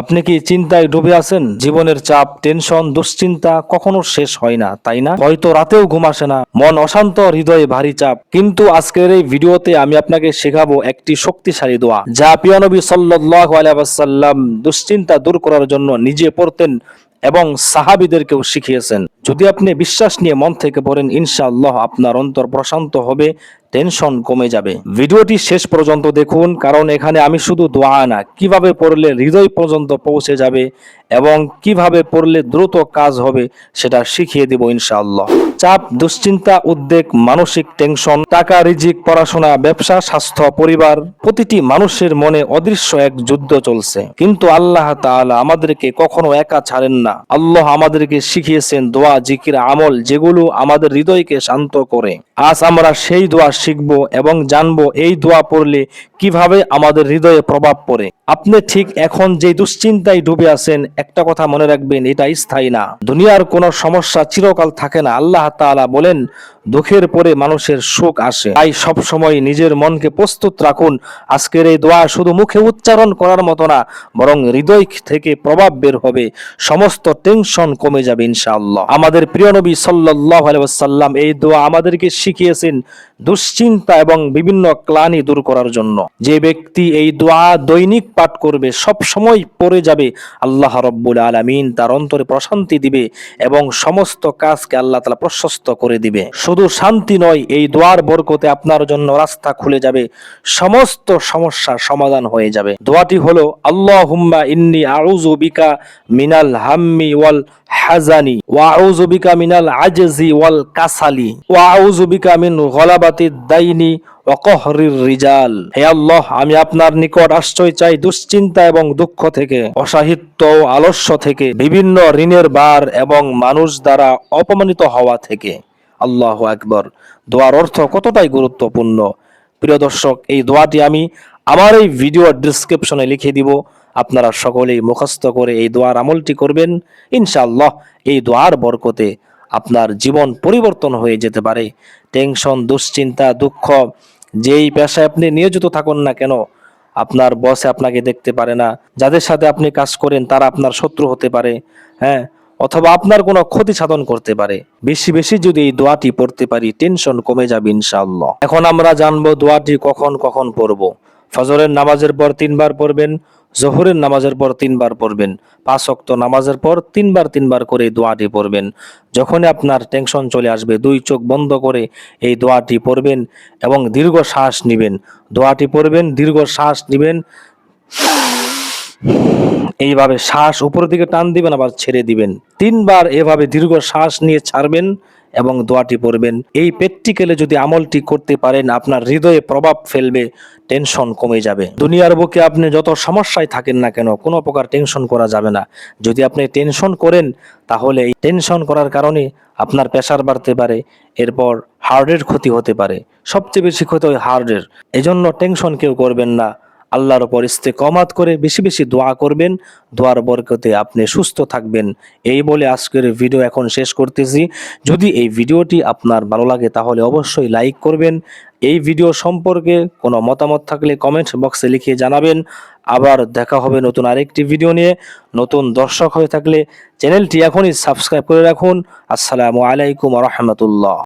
আপনি কি চিন্তায় ডুবে আছেন? জীবনের চাপ, টেনশন, দুশ্চিন্তা কখনো শেষ হয় না, তাই না? হয়তো রাতেও ঘুম আসে না। মন অশান্ত, হৃদয়ে ভারী চাপ। কিন্তু আজকের এই ভিডিওতে আমি আপনাকে শেখাবো একটি শক্তিশালী দোয়া, যা পিয়ানবী সাল্লাহ আলাইসাল্লাম দুশ্চিন্তা দূর করার জন্য নিজে পড়তেন এবং সাহাবিদেরকেও শিখিয়েছেন। যদি আপনি বিশ্বাস নিয়ে মন থেকে পড়েন, ইনশাআল্লাহ আপনার অন্তর প্রশান্ত হবে, টেনশন কমে যাবে। ভিডিওটি শেষ পর্যন্ত দেখুন, কারণ এখানে আমি শুধু দোয়া না, কীভাবে পড়লে হৃদয় পর্যন্ত পৌঁছে যাবে এবং কীভাবে পড়লে দ্রুত কাজ হবে, সেটা শিখিয়ে দেব ইনশাআল্লাহ। চাপ, দুশ্চিন্তা, উদ্বেগ, মানসিক টেনশন, টাকা, রিজিক, পড়াশোনা, ব্যবসা, স্বাস্থ্য, পরিবার, প্রতিটি মানুষের মনে অদৃশ্য এক যুদ্ধ চলছে। কিন্তু আল্লাহ তাআলা আমাদেরকে কখনো একা ছাড়েন না। আল্লাহ আমাদেরকে শিখিয়েছেন দোয়া, জিকির, আমল, যেগুলো আমাদের হৃদয়কে শান্ত করে। আজ আমরা সেই দোয়া শিখব এবং জানব এই দোয়া পড়লে কীভাবে আমাদের হৃদয়ে প্রভাব পড়ে। আপনি ঠিক এখন যে দুশ্চিন্তায় ডুবে আছেন, একটা কথা মনে রাখবেন, এটা স্থায়ী না। দুনিয়ার কোনো সমস্যা চিরকাল থাকে না। আল্লাহ তাআলা বলেন, দুঃখের পরে মানুষের সুখ আসে। তাই সব সময় নিজের মনকে প্রস্তুত রাখুন। আজকের এই দোয়া শুধু মুখে উচ্চারণ করার মতো না, বরং হৃদয় থেকে প্রভাব বের হবে। সমস্ত টেনশন কমে যাবে, ইনশাআল্লাহ। আমাদের প্রিয় নবী সাল্লাল্লাহু আলাইহি এই দোয়া আমাদেরকে শিখিয়েছেন দুশ্চিন্তা এবং বিভিন্ন ক্লানি দূর করার জন্য। যে ব্যক্তি এই দোয়া দৈনিক পাঠ করবে, সব সময় পড়ে যাবে। আল্লাহ রব্বুল আলামিন তার অন্তরে প্রশান্তি দিবে এবং সমস্ত কাজকে আল্লাহ তাআলা প্রশস্ত করে দিবে। শুধু শান্তি নয়, এই দোয়ার বরকতে আপনার জন্য রাস্তা খুলে যাবে, সমস্ত সমস্যার সমাধান হয়ে যাবে। দোয়াটি হলো, আল্লাহুম্মা ইন্নি আউযু বিকা মিনাল হাম্মি ওয়াল হাজানি ওয়া মিনাল আজজি ওয়াল কাসালি, ওয়া মিন গলাবাতি দাইনি ওয়া কহরির রিজাল। হে আল্লাহ, আমি আপনার নিকট আশ্রয় চাই দুশ্চিন্তা এবং দুঃখ থেকে, অসাহিত্য আলস্য থেকে, বিভিন্ন ঋণের বার এবং মানুষ দ্বারা অপমানিত হওয়া থেকে। আল্লাহ আকবর। দোয়ার অর্থ কতটাই গুরুত্বপূর্ণ? প্রিয় দর্শক, এই দোয়াটি আমি আমার এই ভিডিও ডিসক্রিপশনে লিখে দিব। আপনারা সকলেই মুখস্থ করে এই দোয়ার আমলটি করবেন। ইনশাআল্লাহ, এই দোয়ার বরকতে আপনার জীবন পরিবর্তন হয়ে যেতে পারে। টেনশন, দুশ্চিন্তা, দুঃখ যেই পেশায় আপনি নিয়োজিত থাকুন না কেন, আপনার বসে আপনাকে দেখতে পারে না। যাদের সাথে আপনি কাজ করেন, তারা আপনার শত্রু হতে পারে হ্যাঁ? অথবা আপনার কোনো ক্ষতি সাধন করতে পারে। বেশি বেশি যদি এই দোয়াটি পড়তে পারি টেনশন কমে যাবে ইনশাআল্লাহ। এখন আমরা জানব দোয়াটি কখন কখন পড়ব। ফজরের নামাজের পর তিনবার পড়বেন জোহরের নামাজের পর তিনবার পড়বেন। পাঁচ অক্ত নামাজের পর তিনবার তিনবার করে দোয়াটি পড়বেন। যখনই আপনার টেনশন চলে আসবে, দুই চোখ বন্ধ করে এই দোয়াটি পড়বেন এবং দীর্ঘ শ্বাস নেবেন। দোয়াটি পড়বেন, দীর্ঘ শ্বাস নেবেন। এইভাবে শ্বাস উপরের দিকে টান দিবেন, আবার ছেড়ে দিবেন। তিনবার এভাবে দীর্ঘ শ্বাস নিয়ে ছাড়বেন। এবং দোয়াটি পড়বেন। এই প্র্যাকটিক্যালে যদি আমলটি করতে পারেন, আপনার হৃদয়ে প্রভাব ফেলবে, টেনশন কমে যাবে। দুনিয়ার বুকে আপনি যত সমস্যায় থাকেন না কেন, কোনো প্রকার টেনশন করা যাবে না। যদি আপনি টেনশন করেন, তাহলে এই টেনশন করার কারণে আপনার প্রেশার বাড়তে পারে, এরপর হার্টের ক্ষতি হতে পারে। সবচেয়ে বেশি ক্ষতি হয় হার্টের। এজন্য টেনশন কেউ করবেন না। আল্লাহর উপর ইস্তেকমাত করে বেশি বেশি দোয়া করবেন। দোয়ার বরকতে আপনি সুস্থ থাকবেন। এই বলে আজকের ভিডিও এখন শেষ করতেছি। যদি এই ভিডিওটি আপনার ভালো লাগে তাহলে অবশ্যই লাইক করবেন। এই ভিডিও সম্পর্কে কোনো মতামত থাকলে কমেন্ট বক্সে লিখে জানাবেন। আবার দেখা হবে নতুন আরেকটি ভিডিও নিয়ে। নতুন দর্শক হয়ে থাকলে চ্যানেলটি এখনই সাবস্ক্রাইব করে রাখুন। আসসালামু আলাইকুম রহমতুল্লাহ।